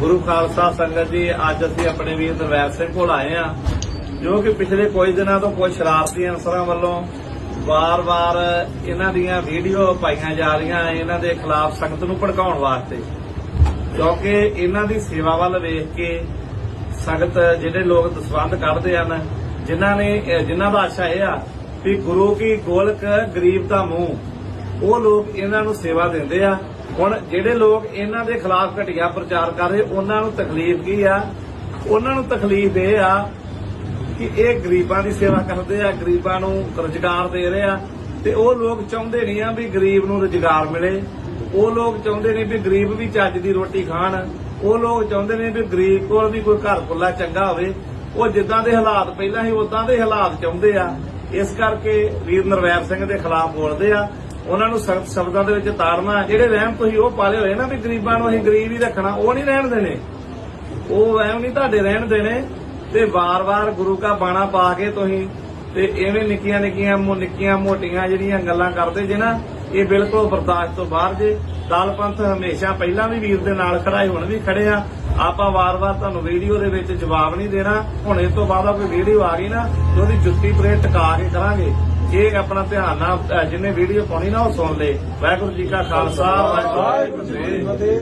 ਗੁਰੂ ਖਾਲਸਾ ਸੰਗਤ ਜੀ, ਅੱਜ ਅਸੀਂ ਆਪਣੇ ਵੀਰ ਨਰਵੈਰ ਸਿੰਘ ਕੋਲ ਆਏ ਆ ਜੋ ਕਿ ਪਿਛਲੇ ਕੁਝ ਦਿਨਾਂ ਤੋਂ ਕੁਝ ਸ਼ਰਾਰਤੀ ਅਨਸਰਾਂ ਵੱਲੋਂ ਵਾਰ-ਵਾਰ ਇਹਨਾਂ ਦੀਆਂ ਵੀਡੀਓ ਪਾਈਆਂ ਜਾ ਰਹੀਆਂ ਇਹਨਾਂ ਦੇ ਖਿਲਾਫ ਸੰਗਤ ਨੂੰ ਭੜਕਾਉਣ ਵਾਸਤੇ। ਕਿਉਂਕਿ ਇਹਨਾਂ ਦੀ ਸੇਵਾ ਵੱਲ ਵੇਖ ਕੇ ਸੰਗਤ ਜਿਹੜੇ ਲੋਕ ਦਸਵੰਧ ਕੱਢਦੇ ਹਨ, ਜਿਨ੍ਹਾਂ ਨੇ, ਅਹ, ਜਿਨ੍ਹਾਂ ਦਾ ਆਸ਼ਾ ਇਹ ਆ ਵੀ ਗੁਰੂ ਕੀ ਗੋਲਕ ਗਰੀਬ ਦਾ ਮੂੰਹ, ਉਹ ਲੋਕ ਇਹਨਾਂ ਨੂੰ ਸੇਵਾ ਦਿੰਦੇ ਆ ਹੁਣ ਜਿਹੜੇ ਲੋਕ ਇਹਨਾਂ ਦੇ ਖਿਲਾਫ ਘਟੀਆ ਪ੍ਰਚਾਰ ਕਰ ਰਹੇ, ਉਹਨਾਂ ਨੂੰ ਤਕਲੀਫ ਕੀ ਆ? ਉਹਨਾਂ ਨੂੰ ਤਕਲੀਫ ਇਹ ਆ ਕਿ ਇਹ ਗਰੀਬਾਂ ਦੀ ਸੇਵਾ ਕਰਦੇ ਆ, ਗਰੀਬਾਂ ਨੂੰ ਰੁਜ਼ਗਾਰ ਦੇ ਰਹੇ ਆ ਤੇ ਉਹ ਲੋਕ ਚਾਹੁੰਦੇ ਨਹੀਂ ਆ ਵੀ ਗਰੀਬ ਨੂੰ ਰੁਜ਼ਗਾਰ ਮਿਲੇ। ਉਹ ਲੋਕ ਚਾਹੁੰਦੇ ਨੇ ਵੀ ਗਰੀਬ ਵੀ ਚੱਜ ਦੀ ਰੋਟੀ ਖਾਣ। ਉਹ ਲੋਕ ਚਾਹੁੰਦੇ ਨੇ ਵੀ ਗਰੀਬ ਕੋਲ ਵੀ ਕੋਈ ਘਰ ਖੁੱਲਾ ਚੰਗਾ ਹੋਵੇ। ਉਹ ਜਿੱਦਾਂ ਦੇ ਹਾਲਾਤ ਪਹਿਲਾਂ ਸੀ, ਉਦਾਂ ਦੇ ਹਾਲਾਤ ਚਾਹੁੰਦੇ ਆ। ਇਸ ਕਰਕੇ ਵੀਰ ਨਰਵੈਰ ਸਿੰਘ ਦੇ ਖਿਲਾਫ ਬੋਲਦੇ ਆ। ਉਹਨਾਂ ਨੂੰ ਸਖਤ ਸ਼ਬਦਾਂ ਦੇ ਵਿੱਚ ਤਾੜਨਾ ਜਿਹੜੇ ਵਹਿਮ ਤੁਸੀਂ ਉਹ ਪਾਲੇ ਹੋਏ ਨਾ ਵੀ ਗਰੀਬਾਂ ਨੂੰ ਅਸੀਂ ਗਰੀਬ ਹੀ ਰੱਖਣਾ, ਉਹ ਨਹੀਂ ਰਹਿਣ ਦੇਣੇ। ਉਹ ਐਵੇਂ ਨਹੀਂ ਤੁਹਾਡੇ ਰਹਿਣ ਦੇਣੇ। ਤੇ ਵਾਰ-ਵਾਰ ਗੁਰੂ ਕਾ ਬਾਣਾ ਪਾ ਕੇ ਤੁਸੀਂ ਤੇ ਐਵੇਂ ਨਿੱਕੀਆਂ ਨਿੱਕੀਆਂ ਮੋ ਨਿੱਕੀਆਂ ਮੋਟੀਆਂ ਜਿਹੜੀਆਂ ਗੱਲਾਂ ਕਰਦੇ ਜੇ ਨਾ, ਇਹ ਬਿਲਕੁਲ ਬਰਦਾਸ਼ਤ ਤੋਂ ਬਾਹਰ ਜੇ। ਦਲ ਪੰਥ ਹਮੇਸ਼ਾ ਪਹਿਲਾਂ ਵੀ ਵੀਰ ਦੇ ਨਾਲ ਖੜਾ ਹੈ ਹੁਣ ਵੀ ਖੜੇ ਆ। ਆਪਾਂ ਵਾਰ-ਵਾਰ ਤੁਹਾਨੂੰ ਵੀਡੀਓ ਦੇ ਵਿੱਚ ਜਵਾਬ ਨਹੀਂ ਦੇਣਾ। ਹੁਣ ਇਸ ਤੋਂ ਬਾਅਦ ਕੋਈ ਵੀਡੀਓ ਆ ਗਈ ਨਾ, ਤੇ ਉਹਦੀ ਜੁੱਤੀ ਪਰੇਡ ਟਿਕਾ ਕੇ ਕਰਾਂਗੇ। ਇਹ ਆਪਣਾ ਧਿਆਨ ਨਾਲ, ਅਹ ਜਿਹਨੇ ਵੀਡੀਓ ਪਾਉਣੀ ਨਾ ਉਹ ਸੁਣ ਲੇ। ਵਾਹਿਗੁਰੂ ਜੀ ਕਾ ਖਾਲਸਾ, ਵਾਹਿਗੁਰੂ ਜੀ ਕੀ ਫਤਿਹ।